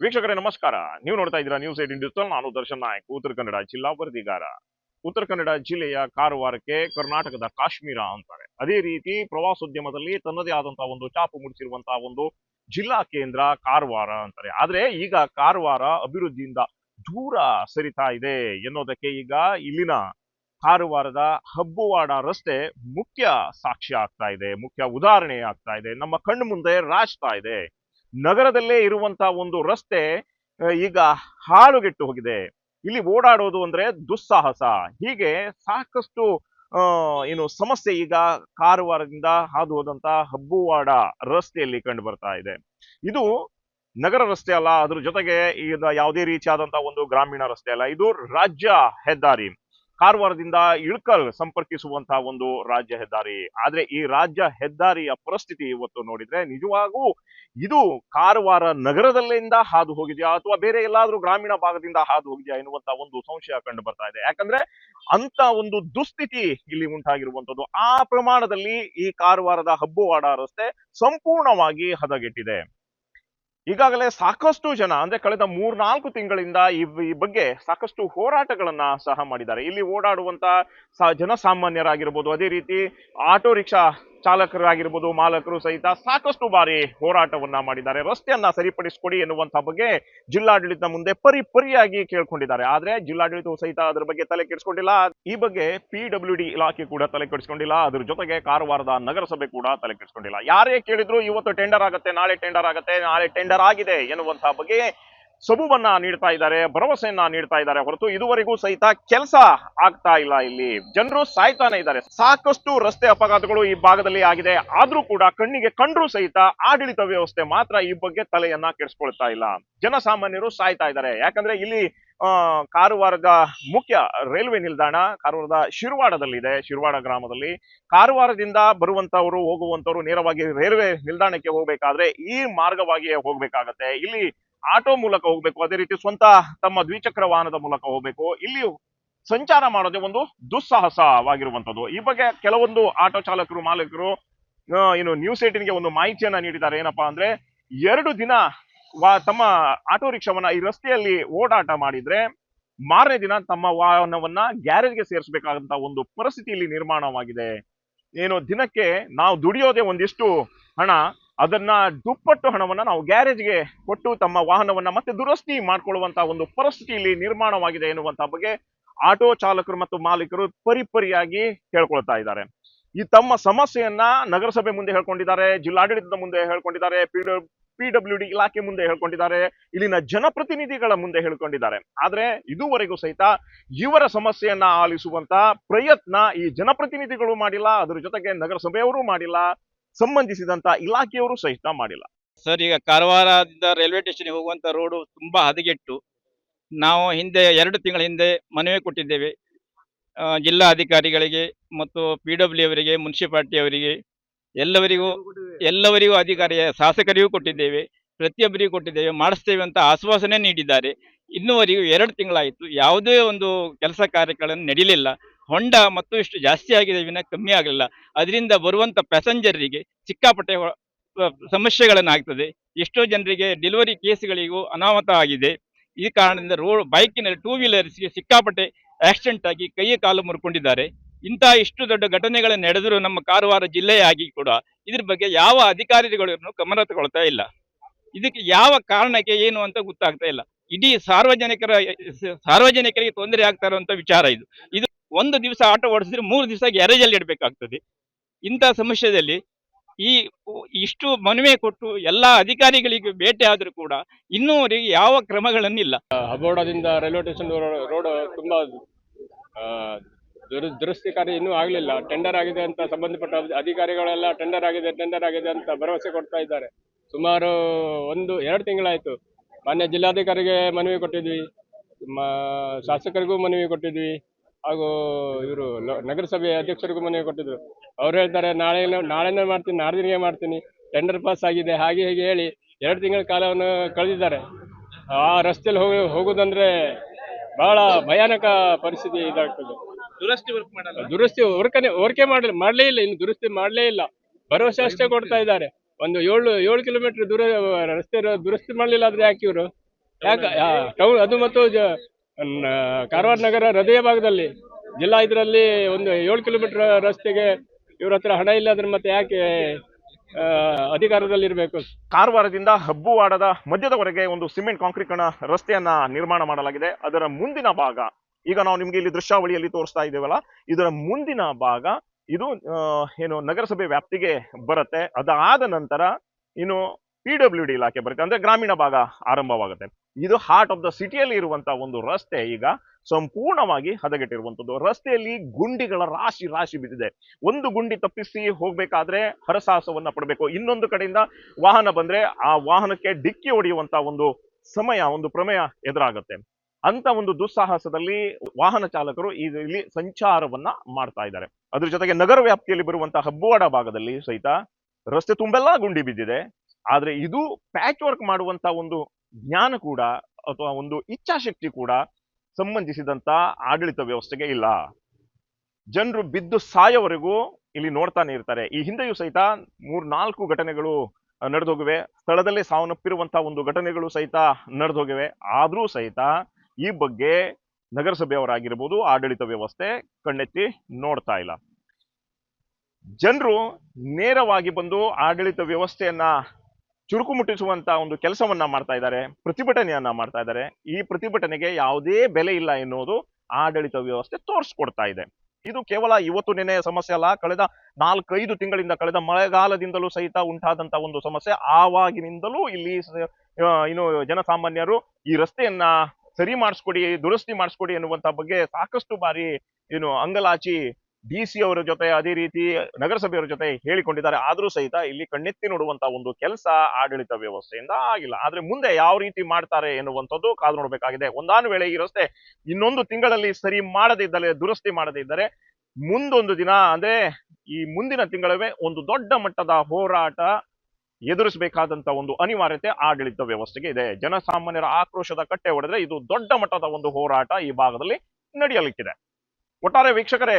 ವೀಕ್ಷಕರೇ, ನಮಸ್ಕಾರ. ನೀವು ನೋಡ್ತಾ ಇದ್ದೀರಾ ನ್ಯೂಸ್ ಏಟಿನ್ ಡಿಜಿಟಲ್ ನಾನು ದರ್ಶನ್ ನಾಯಕ್, ಉತ್ತರ ಕನ್ನಡ ಜಿಲ್ಲಾ ವರದಿಗಾರ. ಉತ್ತರ ಕನ್ನಡ ಜಿಲ್ಲೆಯ ಕಾರವಾರಕ್ಕೆ ಕರ್ನಾಟಕದ ಕಾಶ್ಮೀರ ಅಂತಾರೆ. ಅದೇ ರೀತಿ ಪ್ರವಾಸೋದ್ಯಮದಲ್ಲಿ ತನ್ನದೇ ಆದಂತಹ ಒಂದು ಚಾಪು ಮುಡಿಸಿರುವಂತಹ ಒಂದು ಜಿಲ್ಲಾ ಕೇಂದ್ರ ಕಾರವಾರ ಅಂತಾರೆ. ಆದ್ರೆ ಈಗ ಕಾರವಾರ ಅಭಿವೃದ್ಧಿಯಿಂದ ದೂರ ಸರಿತಾ ಇದೆ ಎನ್ನೋದಕ್ಕೆ ಈಗ ಇಲ್ಲಿನ ಕಾರವಾರದ ಹಬ್ಬುವಾಡ ರಸ್ತೆ ಮುಖ್ಯ ಸಾಕ್ಷಿ ಆಗ್ತಾ ಇದೆ, ಮುಖ್ಯ ಉದಾಹರಣೆ ಆಗ್ತಾ ಇದೆ. ನಮ್ಮ ಕಣ್ಣು ಮುಂದೆ ರಾಜ್ತಾ ಇದೆ. ನಗರದಲ್ಲೇ ಇರುವಂತಹ ಒಂದು ರಸ್ತೆ ಈಗ ಹಾಳುಗೆಟ್ಟು ಹೋಗಿದೆ. ಇಲ್ಲಿ ಓಡಾಡೋದು ಅಂದ್ರೆ ದುಸ್ಸಾಹಸ. ಹೀಗೆ ಸಾಕಷ್ಟು ಏನು ಸಮಸ್ಯೆ ಈಗ ಕಾರವಾರದಿಂದ ಹಾದು ಹೋದಂತ ಹಬ್ಬುವಾಡ ರಸ್ತೆಯಲ್ಲಿ ಕಂಡು ಬರ್ತಾ ಇದೆ. ಇದು ನಗರ ರಸ್ತೆ ಅಲ್ಲ, ಅದ್ರ ಜೊತೆಗೆ ಈಗ ಯಾವುದೇ ರೀತಿಯಾದಂತಹ ಒಂದು ಗ್ರಾಮೀಣ ರಸ್ತೆ ಅಲ್ಲ, ಇದು ರಾಜ್ಯ ಹೆದ್ದಾರಿ. ಕಾರವಾರದಿಂದ ಇಳ್ಕಲ್ ಸಂಪರ್ಕಿಸುವಂತಹ ಒಂದು ರಾಜ್ಯ ಹೆದ್ದಾರಿ. ಆದ್ರೆ ಈ ರಾಜ್ಯ ಹೆದ್ದಾರಿಯ ಪರಿಸ್ಥಿತಿ ಇವತ್ತು ನೋಡಿದ್ರೆ ನಿಜವಾಗೂ ಇದು ಕಾರವಾರ ನಗರದಲ್ಲಿಂದ ಹಾದು ಹೋಗಿದೆಯಾ ಅಥವಾ ಬೇರೆ ಎಲ್ಲಾದ್ರೂ ಗ್ರಾಮೀಣ ಭಾಗದಿಂದ ಹಾದು ಹೋಗಿದೆಯಾ ಎನ್ನುವಂತಹ ಒಂದು ಸಂಶಯ ಕಂಡು ಬರ್ತಾ ಇದೆ. ಯಾಕಂದ್ರೆ ಅಂತ ಒಂದು ದುಸ್ಥಿತಿ ಇಲ್ಲಿ ಉಂಟಾಗಿರುವಂತದ್ದು ಆ ಪ್ರಮಾಣದಲ್ಲಿ ಈ ಕಾರವಾರದ ಹಬ್ಬುವಾಡ ರಸ್ತೆ ಸಂಪೂರ್ಣವಾಗಿ ಹದಗೆಟ್ಟಿದೆ. ಈಗಾಗಲೇ ಸಾಕಷ್ಟು ಜನ, ಅಂದ್ರೆ ಕಳೆದ ಮೂರ್ನಾಲ್ಕು ತಿಂಗಳಿಂದ ಈ ಬಗ್ಗೆ ಸಾಕಷ್ಟು ಹೋರಾಟಗಳನ್ನ ಸಹ ಮಾಡಿದ್ದಾರೆ. ಇಲ್ಲಿ ಓಡಾಡುವಂತ ಜನಸಾಮಾನ್ಯರಾಗಿರ್ಬೋದು. ಅದೇ ರೀತಿ ಆಟೋ ರಿಕ್ಷಾ ಚಾಲಕರಾಗಿರ್ಬೋದು, ಮಾಲಕರು ಸಹಿತ ಸಾಕಷ್ಟು ಬಾರಿ ಹೋರಾಟವನ್ನ ಮಾಡಿದ್ದಾರೆ. ರಸ್ತೆಯನ್ನ ಸರಿಪಡಿಸಿಕೊಡಿ ಎನ್ನುವಂತಹ ಬಗ್ಗೆ ಜಿಲ್ಲಾಡಳಿತ ಮುಂದೆ ಪರಿ ಪರಿಯಾಗಿ ಕೇಳ್ಕೊಂಡಿದ್ದಾರೆ. ಆದ್ರೆ ಜಿಲ್ಲಾಡಳಿತವು ಸಹಿತ ಅದರ ಬಗ್ಗೆ ತಲೆ ಕೆಡಿಸಿಕೊಂಡಿಲ್ಲ. ಈ ಬಗ್ಗೆ ಪಿ ಡಬ್ಲ್ಯೂ ಡಿ ಇಲಾಖೆ ಕೂಡ ತಲೆ ಕೆಡಿಸಿಕೊಂಡಿಲ್ಲ. ಅದ್ರ ಜೊತೆಗೆ ಕಾರವಾರದ ನಗರಸಭೆ ಕೂಡ ತಲೆ ಕೆಡಿಸಿಕೊಂಡಿಲ್ಲ. ಯಾರೇ ಕೇಳಿದ್ರು ಇವತ್ತು ಟೆಂಡರ್ ಆಗತ್ತೆ, ನಾಳೆ ಟೆಂಡರ್ ಆಗತ್ತೆ, ನಾಳೆ ಟೆಂಡರ್ ಆಗಿದೆ ಎನ್ನುವಂತಹ ಬಗ್ಗೆ ಸಬೂಬನ್ನ ನೀಡ್ತಾ ಇದ್ದಾರೆ, ಭರವಸೆಯನ್ನ ನೀಡ್ತಾ ಇದ್ದಾರೆ. ಹೊರತು ಇದುವರೆಗೂ ಸಹಿತ ಕೆಲಸ ಆಗ್ತಾ ಇಲ್ಲ ಇಲ್ಲಿ. ಜನರು ಸಾಯ್ತಾನೆ ಇದ್ದಾರೆ. ಸಾಕಷ್ಟು ರಸ್ತೆ ಅಪಘಾತಗಳು ಈ ಭಾಗದಲ್ಲಿ ಆಗಿದೆ. ಆದ್ರೂ ಕೂಡ ಕಣ್ಣಿಗೆ ಕಂಡ್ರು ಸಹಿತ ಆಡಳಿತ ವ್ಯವಸ್ಥೆ ಮಾತ್ರ ಈ ಬಗ್ಗೆ ತಲೆಯನ್ನ ಕೆಡಿಸ್ಕೊಳ್ತಾ ಇಲ್ಲ. ಜನಸಾಮಾನ್ಯರು ಸಾಯ್ತಾ ಇದ್ದಾರೆ. ಯಾಕಂದ್ರೆ ಇಲ್ಲಿ ಕಾರವಾರದ ಮುಖ್ಯ ರೈಲ್ವೆ ನಿಲ್ದಾಣ, ಕಾರವಾರದ ಶಿರ್ವಾಡದಲ್ಲಿದೆ, ಶಿರ್ವಾಡ ಗ್ರಾಮದಲ್ಲಿ. ಕಾರವಾರದಿಂದ ಬರುವಂತವರು, ಹೋಗುವಂತವರು ನೇರವಾಗಿ ರೈಲ್ವೆ ನಿಲ್ದಾಣಕ್ಕೆ ಹೋಗ್ಬೇಕಾದ್ರೆ ಈ ಮಾರ್ಗವಾಗಿಯೇ ಹೋಗ್ಬೇಕಾಗತ್ತೆ. ಇಲ್ಲಿ ಆಟೋ ಮೂಲಕ ಹೋಗ್ಬೇಕು. ಅದೇ ರೀತಿ ಸ್ವಂತ ತಮ್ಮ ದ್ವಿಚಕ್ರ ವಾಹನದ ಮೂಲಕ ಹೋಗ್ಬೇಕು. ಇಲ್ಲಿ ಸಂಚಾರ ಮಾಡೋದೇ ಒಂದು ದುಸ್ಸಾಹಸವಾಗಿರುವಂತದ್ದು ಈ ಬಗ್ಗೆ ಕೆಲವೊಂದು ಆಟೋ ಚಾಲಕರು, ಮಾಲೀಕರು ಏನು ನ್ಯೂಸ್ ಏಟಿನ್ಗೆ ಒಂದು ಮಾಹಿತಿಯನ್ನ ನೀಡಿದ್ದಾರೆ. ಏನಪ್ಪಾ ಅಂದ್ರೆ ಎರಡು ದಿನ ತಮ್ಮ ಆಟೋ ರಿಕ್ಷಾವನ್ನ ಈ ರಸ್ತೆಯಲ್ಲಿ ಓಡಾಟ ಮಾಡಿದ್ರೆ ಮಾರನೇ ದಿನ ತಮ್ಮ ವಾಹನವನ್ನ ಗ್ಯಾರೇಜ್ಗೆ ಸೇರಿಸಬೇಕಾದಂತ ಒಂದು ಪರಿಸ್ಥಿತಿ ಇಲ್ಲಿ ನಿರ್ಮಾಣವಾಗಿದೆ. ಏನು ದಿನಕ್ಕೆ ನಾವು ದುಡಿಯೋದೇ ಒಂದಿಷ್ಟು ಹಣ ಅದನ್ನ ದುಪ್ಪಟ್ಟು ಹಣವನ್ನ ನಾವು ಗ್ಯಾರೇಜ್ಗೆ ಕೊಟ್ಟು ತಮ್ಮ ವಾಹನವನ್ನ ಮತ್ತೆ ದುರಸ್ತಿ ಮಾಡ್ಕೊಳ್ಳುವಂತ ಒಂದು ಪರಿಸ್ಥಿತಿ ಇಲ್ಲಿ ನಿರ್ಮಾಣವಾಗಿದೆ ಎನ್ನುವಂತಹ ಬಗ್ಗೆ ಆಟೋ ಚಾಲಕರು ಮತ್ತು ಮಾಲೀಕರು ಪರಿಪರಿಯಾಗಿ ಹೇಳ್ಕೊಳ್ತಾ ಇದ್ದಾರೆ. ಈ ತಮ್ಮ ಸಮಸ್ಯೆಯನ್ನ ನಗರಸಭೆ ಮುಂದೆ ಹೇಳ್ಕೊಂಡಿದ್ದಾರೆ, ಜಿಲ್ಲಾಡಳಿತದ ಮುಂದೆ ಹೇಳ್ಕೊಂಡಿದ್ದಾರೆ ಪಿ ಡಬ್ಲ್ಯೂ ಡಿ ಇಲಾಖೆ ಮುಂದೆ ಹೇಳ್ಕೊಂಡಿದ್ದಾರೆ, ಇಲ್ಲಿನ ಜನಪ್ರತಿನಿಧಿಗಳ ಮುಂದೆ ಹೇಳ್ಕೊಂಡಿದ್ದಾರೆ. ಆದ್ರೆ ಇದುವರೆಗೂ ಸಹಿತ ಇವರ ಸಮಸ್ಯೆಯನ್ನ ಆಲಿಸುವಂತ ಪ್ರಯತ್ನ ಈ ಜನಪ್ರತಿನಿಧಿಗಳು ಮಾಡಿಲ್ಲ, ಅದರ ಜೊತೆಗೆ ನಗರಸಭೆಯವರು ಮಾಡಿಲ್ಲ. ಸಂಬಂಧಿಸಿದಂತ ಇಲಾಖೆಯವರು ಸಹಿತ ಮಾಡಿಲ್ಲ. ಸರ್, ಈಗ ಕಾರವಾರದಿಂದ ರೈಲ್ವೆ ಸ್ಟೇಷನ್ಗೆ ಹೋಗುವಂತ ರೋಡು ತುಂಬಾ ಹದಗೆಟ್ಟು ನಾವು ಹಿಂದೆ ಎರಡು ತಿಂಗಳ ಹಿಂದೆ ಮನವಿ ಕೊಟ್ಟಿದ್ದೇವೆ. ಜಿಲ್ಲಾ ಅಧಿಕಾರಿಗಳಿಗೆ ಮತ್ತು ಪಿ ಡಬ್ಲ್ಯೂ ಅವರಿಗೆ, ಮುನ್ಸಿಪಾಲ್ಟಿ ಅವರಿಗೆ ಎಲ್ಲವರಿಗೂ ಎಲ್ಲವರಿಗೂ ಅಧಿಕಾರಿ ಶಾಸಕರಿಗೂ ಕೊಟ್ಟಿದ್ದೇವೆ. ಪ್ರತಿಯೊಬ್ಬರಿಗೂ ಕೊಟ್ಟಿದ್ದೇವೆ. ಮಾಡಿಸ್ತೇವೆ ಅಂತ ಆಶ್ವಾಸನೆ ನೀಡಿದ್ದಾರೆ. ಇನ್ನುವರೆಗೂ ಎರಡು ತಿಂಗಳಾಯಿತು. ಯಾವುದೇ ಒಂದು ಕೆಲಸ ಕಾರ್ಯಗಳನ್ನು ನಡೀಲಿಲ್ಲ. ಹೊಂಡ ಮತ್ತು ಇಷ್ಟು ಜಾಸ್ತಿ ಆಗಿದೆ, ವಿನ ಕಮ್ಮಿ ಆಗಲಿಲ್ಲ. ಅದರಿಂದ ಬರುವಂತ ಪ್ಯಾಸೆಂಜರಿಗೆ ಸಿಕ್ಕಾಪಟ್ಟೆ ಸಮಸ್ಯೆಗಳನ್ನಾಗ್ತದೆ. ಎಷ್ಟೋ ಜನರಿಗೆ ಡೆಲಿವರಿ ಕೇಸ್ಗಳಿಗೂ ಅನಾಹುತ ಆಗಿದೆ. ಈ ಕಾರಣದಿಂದ ರೋಡ್ ಬೈಕಿನಲ್ಲಿ ಟೂ ವೀಲರ್ಸ್ಗೆ ಸಿಕ್ಕಾಪಟ್ಟೆ ಆಕ್ಸಿಡೆಂಟ್ ಆಗಿ ಕೈ ಕಾಲು ಮುರ್ಕೊಂಡಿದ್ದಾರೆ. ಇಂತಹ ಇಷ್ಟು ದೊಡ್ಡ ಘಟನೆಗಳು ನಡೆದರೂ ನಮ್ಮ ಕಾರವಾರ ಜಿಲ್ಲೆಯಾಗಿ ಕೂಡ ಇದ್ರ ಬಗ್ಗೆ ಯಾವ ಅಧಿಕಾರಿಗಳನ್ನು ಗಮನ ತಗೊಳ್ತಾ ಇಲ್ಲ. ಇದಕ್ಕೆ ಯಾವ ಕಾರಣಕ್ಕೆ ಏನು ಅಂತ ಗೊತ್ತಾಗ್ತಾ ಇಲ್ಲ. ಇಡೀ ಸಾರ್ವಜನಿಕರ, ಸಾರ್ವಜನಿಕರಿಗೆ ತೊಂದರೆ ಆಗ್ತಾ ಇರುವಂತ ವಿಚಾರ ಇದು. ಇದು ಒಂದು ದಿವಸ ಆಟೋ ಓಡಿಸಿದ್ರೆ ಮೂರು ದಿವಸ ಗ್ಯಾರೇಜಲ್ಲಿ ಇಡಬೇಕಾಗ್ತದೆ. ಇಂಥ ಸಮಸ್ಯೆಯಲ್ಲಿ ಈ ಇಷ್ಟು ಮನವಿ ಕೊಟ್ಟು ಎಲ್ಲಾ ಅಧಿಕಾರಿಗಳಿಗೆ ಭೇಟಿ ಆದರೂ ಕೂಡ ಇನ್ನೂವರೆಗೆ ಯಾವ ಕ್ರಮಗಳನ್ನಿಲ್ಲ. ಅಬೋಡದಿಂದ ರೈಲ್ವೆ ಸ್ಟೇಷನ್ ರೋಡ್ ತುಂಬಾ ದುರಸ್ತಿ ಕಾರ್ಯ ಇನ್ನೂ ಆಗಲಿಲ್ಲ. ಟೆಂಡರ್ ಆಗಿದೆ ಅಂತ ಸಂಬಂಧಪಟ್ಟ ಅಧಿಕಾರಿಗಳೆಲ್ಲ ಟೆಂಡರ್ ಆಗಿದೆ ಟೆಂಡರ್ ಆಗಿದೆ ಅಂತ ಭರವಸೆ ಕೊಡ್ತಾ ಇದ್ದಾರೆ. ಸುಮಾರು ಒಂದು, ಎರಡು ತಿಂಗಳಾಯಿತು. ಮಾನ್ಯ ಜಿಲ್ಲಾಧಿಕಾರಿಗೆ ಮನವಿ ಕೊಟ್ಟಿದ್ವಿ. ಶಾಸಕರಿಗೂ ಮನವಿ ಕೊಟ್ಟಿದ್ವಿ. ಹಾಗೂ ಇವರು ನಗರಸಭೆ ಅಧ್ಯಕ್ಷರಿಗೂ ಮನವಿ ಕೊಟ್ಟಿದ್ರು. ಅವ್ರು ಹೇಳ್ತಾರೆ ನಾಳೆ ನಾಳೆನೇ ಮಾಡ್ತೀನಿ ನಾಡ್ದಿನಿಗೆ ಮಾಡ್ತೀನಿ ಟೆಂಡರ್ ಪಾಸ್ ಆಗಿದೆ ಹಾಗೆ ಹೀಗೆ ಹೇಳಿ ಎರಡು ತಿಂಗಳ ಕಾಲವನ್ನು ಕಳೆದಿದ್ದಾರೆ. ಆ ರಸ್ತೆಯಲ್ಲಿ ಹೋಗಿ ಹೋಗುದಂದ್ರೆ ಬಹಳ ಭಯಾನಕ ಪರಿಸ್ಥಿತಿ ಇದಾಗ್ತದೆ. ದುರಸ್ತಿ ವರ್ಕ್ ಮಾಡಲ್ಲ? ದುರಸ್ತಿ ವರ್ಕನೆ ವರ್ಕೆ ಮಾಡಲಿ ಮಾಡಲೇ ಇಲ್ಲ ಇನ್ನು ದುರಸ್ತಿ ಮಾಡಲೇ ಇಲ್ಲ. ಭರವಸೆ ಅಷ್ಟೇ ಕೊಡ್ತಾ ಇದ್ದಾರೆ. ಒಂದು ಏಳು ಏಳು ಕಿಲೋಮೀಟರ್ ದೂರ ರಸ್ತೆ ದುರಸ್ತಿ ಮಾಡಲಿಲ್ಲ ಆದ್ರೆ ಯಾಕೆ ಇವರು? ಯಾಕೆ ಟೌನ್ ಅದು ಮತ್ತು ಕಾರವಾರ ನಗರ ಹೃದಯ ಭಾಗದಲ್ಲಿ, ಜಿಲ್ಲಾ ಇದರಲ್ಲಿ ಒಂದು ಏಳು ಕಿಲೋಮೀಟರ್ ರಸ್ತೆಗೆ ಇವ್ರ ಹತ್ರ ಹಣ ಇಲ್ಲ ಅಂದ್ರೆ ಮತ್ತೆ ಯಾಕೆ ಅಧಿಕಾರದಲ್ಲಿರಬೇಕು ಕಾರವಾರದಿಂದ ಹಬ್ಬುವಾಡದ ಮಧ್ಯದವರೆಗೆ ಒಂದು ಸಿಮೆಂಟ್ ಕಾಂಕ್ರೀಟ್ ರಸ್ತೆಯನ್ನ ನಿರ್ಮಾಣ ಮಾಡಲಾಗಿದೆ. ಅದರ ಮುಂದಿನ ಭಾಗ, ಈಗ ನಾವು ನಿಮ್ಗೆ ಇಲ್ಲಿ ದೃಶ್ಯಾವಳಿಯಲ್ಲಿ ತೋರಿಸ್ತಾ ಇದ್ದೇವಲ್ಲ, ಇದರ ಮುಂದಿನ ಭಾಗ, ಇದು ಏನು ನಗರಸಭೆ ವ್ಯಾಪ್ತಿಗೆ ಬರುತ್ತೆ. ಅದಾದ ನಂತರ, ಇನ್ನು ಪಿ ಡಬ್ಲ್ಯೂ ಡಿ ಇಲಾಖೆ ಬರುತ್ತೆ. ಅಂದ್ರೆ ಗ್ರಾಮೀಣ ಭಾಗ ಆರಂಭವಾಗುತ್ತೆ. ಇದು ಹಾರ್ಟ್ ಆಫ್ ದ ಸಿಟಿಯಲ್ಲಿ ಇರುವಂತ ಒಂದು ರಸ್ತೆ ಈಗ ಸಂಪೂರ್ಣವಾಗಿ ಹದಗೆಟ್ಟಿರುವಂತದ್ದು. ರಸ್ತೆಯಲ್ಲಿ ಗುಂಡಿಗಳ ರಾಶಿ ರಾಶಿ ಬಿದ್ದಿದೆ. ಒಂದು ಗುಂಡಿ ತಪ್ಪಿಸಿ ಹೋಗ್ಬೇಕಾದ್ರೆ ಹರಸಾಹಸವನ್ನ ಪಡಬೇಕು. ಇನ್ನೊಂದು ಕಡೆಯಿಂದ ವಾಹನ ಬಂದ್ರೆ ಆ ವಾಹನಕ್ಕೆ ಡಿಕ್ಕಿ ಹೊಡೆಯುವಂತ ಒಂದು ಸಮಯ, ಒಂದು ಪ್ರಮೇಯ ಎದುರಾಗುತ್ತೆ. ಅಂತ ಒಂದು ದುಸ್ಸಾಹಸದಲ್ಲಿ ವಾಹನ ಚಾಲಕರು ಇಲ್ಲಿ ಸಂಚಾರವನ್ನ ಮಾಡ್ತಾ ಇದ್ದಾರೆ. ಅದ್ರ ಜೊತೆಗೆ ನಗರ ವ್ಯಾಪ್ತಿಯಲ್ಲಿ ಬರುವಂತಹ ಹಬ್ಬವಾಡ ಭಾಗದಲ್ಲಿ ಸಹಿತ ರಸ್ತೆ ತುಂಬೆಲ್ಲ ಗುಂಡಿ ಬಿದ್ದಿದೆ. ಆದ್ರೆ ಇದು ಪ್ಯಾಚ್ ವರ್ಕ್ ಮಾಡುವಂತ ಒಂದು ಜ್ಞಾನ ಕೂಡ ಅಥವಾ ಒಂದು ಇಚ್ಛಾಶಕ್ತಿ ಕೂಡ ಸಂಬಂಧಿಸಿದಂತ ಆಡಳಿತ ವ್ಯವಸ್ಥೆಗೆ ಇಲ್ಲ. ಜನರು ಬಿದ್ದು ಸಾಯೋವರೆಗೂ ಇಲ್ಲಿ ನೋಡ್ತಾನೆ ಇರ್ತಾರೆ. ಈ ಹಿಂದೆಯೂ ಸಹಿತ ಮೂರ್ ನಾಲ್ಕು ಘಟನೆಗಳು ನಡೆದೋಗಿವೆ. ಸ್ಥಳದಲ್ಲೇ ಸಾವನ್ನಪ್ಪಿರುವಂತಹ ಒಂದು ಘಟನೆಗಳು ಸಹಿತ ನಡೆದೋಗಿವೆ. ಆದರೂ ಸಹಿತ ಈ ಬಗ್ಗೆ ನಗರಸಭೆಯವರಾಗಿರ್ಬೋದು, ಆಡಳಿತ ವ್ಯವಸ್ಥೆ ಕಣ್ಣೆತ್ತಿ ನೋಡ್ತಾ ಇಲ್ಲ. ಜನರು ನೇರವಾಗಿ ಬಂದು ಆಡಳಿತ ವ್ಯವಸ್ಥೆಯನ್ನ ಚುರುಕು ಮುಟ್ಟಿಸುವಂತ ಒಂದು ಕೆಲಸವನ್ನ ಮಾಡ್ತಾ ಇದ್ದಾರೆ, ಪ್ರತಿಭಟನೆಯನ್ನ ಮಾಡ್ತಾ ಇದ್ದಾರೆ. ಈ ಪ್ರತಿಭಟನೆಗೆ ಯಾವುದೇ ಬೆಲೆ ಇಲ್ಲ ಎನ್ನುವುದು ಆಡಳಿತ ವ್ಯವಸ್ಥೆ ತೋರಿಸ್ಕೊಡ್ತಾ ಇದೆ. ಇದು ಕೇವಲ ಇವತ್ತು ನೆನೆ ಸಮಸ್ಯೆ ಅಲ್ಲ, ಕಳೆದ ನಾಲ್ಕೈದು ತಿಂಗಳಿಂದ ಕಳೆದ ಮಳೆಗಾಲದಿಂದಲೂ ಸಹಿತ ಉಂಟಾದಂತ ಒಂದು ಸಮಸ್ಯೆ. ಆವಾಗಿನಿಂದಲೂ ಇಲ್ಲಿ ಏನು ಜನಸಾಮಾನ್ಯರು ಈ ರಸ್ತೆಯನ್ನ ಸರಿ ಮಾಡಿಸ್ಕೊಡಿ, ದುರಸ್ತಿ ಮಾಡಿಸ್ಕೊಡಿ ಎನ್ನುವಂತ ಬಗ್ಗೆ ಸಾಕಷ್ಟು ಬಾರಿ, ಏನು, ಅಂಗಲಾಚಿ ಡಿ ಸಿ ಅವರ ಜೊತೆ ಅದೇ ರೀತಿ ನಗರಸಭೆಯವರ ಜೊತೆ ಹೇಳಿಕೊಂಡಿದ್ದಾರೆ. ಆದ್ರೂ ಸಹಿತ ಇಲ್ಲಿ ಕಣ್ಣೆತ್ತಿ ನೋಡುವಂತಹ ಒಂದು ಕೆಲಸ ಆಡಳಿತ ವ್ಯವಸ್ಥೆಯಿಂದ ಆಗಿಲ್ಲ. ಆದ್ರೆ ಮುಂದೆ ಯಾವ ರೀತಿ ಮಾಡ್ತಾರೆ ಎನ್ನುವಂಥದ್ದು ಕಾದು ನೋಡಬೇಕಾಗಿದೆ. ಒಂದಾನು ವೇಳೆ ಈ ರಸ್ತೆ ಇನ್ನೊಂದು ತಿಂಗಳಲ್ಲಿ ಸರಿ ಮಾಡದಿದ್ದರೆ ದುರಸ್ತಿ ಮಾಡದಿದ್ದರೆ ಮುಂದೊಂದು ದಿನ, ಅಂದ್ರೆ ಈ ಮುಂದಿನ ತಿಂಗಳವೇ ಒಂದು ದೊಡ್ಡ ಮಟ್ಟದ ಹೋರಾಟ ಎದುರಿಸಬೇಕಾದಂತ ಒಂದು ಅನಿವಾರ್ಯತೆ ಆಡಳಿತ ವ್ಯವಸ್ಥೆಗೆ ಇದೆ. ಜನಸಾಮಾನ್ಯರ ಆಕ್ರೋಶದ ಕಟ್ಟೆ ಹೊಡೆದ್ರೆ ಇದು ದೊಡ್ಡ ಮಟ್ಟದ ಒಂದು ಹೋರಾಟ ಈ ಭಾಗದಲ್ಲಿ ನಡೆಯಲಿಕ್ಕಿದೆ. ಒಟ್ಟಾರೆ ವೀಕ್ಷಕರೇ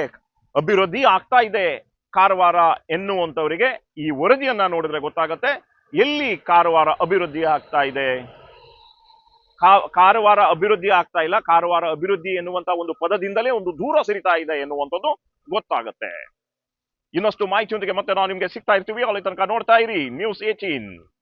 ಅಭಿವೃದ್ಧಿ ಆಗ್ತಾ ಇದೆ. ಕಾರವಾರ ಎನ್ನುವಂಥವರಿಗೆ ಈ ವರದಿಯನ್ನ ನೋಡಿದ್ರೆ ಗೊತ್ತಾಗತ್ತೆ. ಎಲ್ಲಿ ಕಾರವಾರ ಅಭಿವೃದ್ಧಿ ಆಗ್ತಾ ಇದೆ? ಕಾರವಾರ ಅಭಿವೃದ್ಧಿ ಆಗ್ತಾ ಇಲ್ಲ. ಕಾರವಾರ ಅಭಿವೃದ್ಧಿ ಎನ್ನುವಂತ ಒಂದು ಪದದಿಂದಲೇ ಒಂದು ದೂರ ಸರಿತಾ ಇದೆ ಎನ್ನುವಂಥದ್ದು ಗೊತ್ತಾಗತ್ತೆ. ಇನ್ನಷ್ಟು ಮಾಹಿತಿಯೊಂದಿಗೆ ಮತ್ತೆ ನಾವು ನಿಮ್ಗೆ ಸಿಗ್ತಾ ಇರ್ತೀವಿ. ಅಲ್ಲಿ ತನಕ ನೋಡ್ತಾ ಇರಿ. News eighteen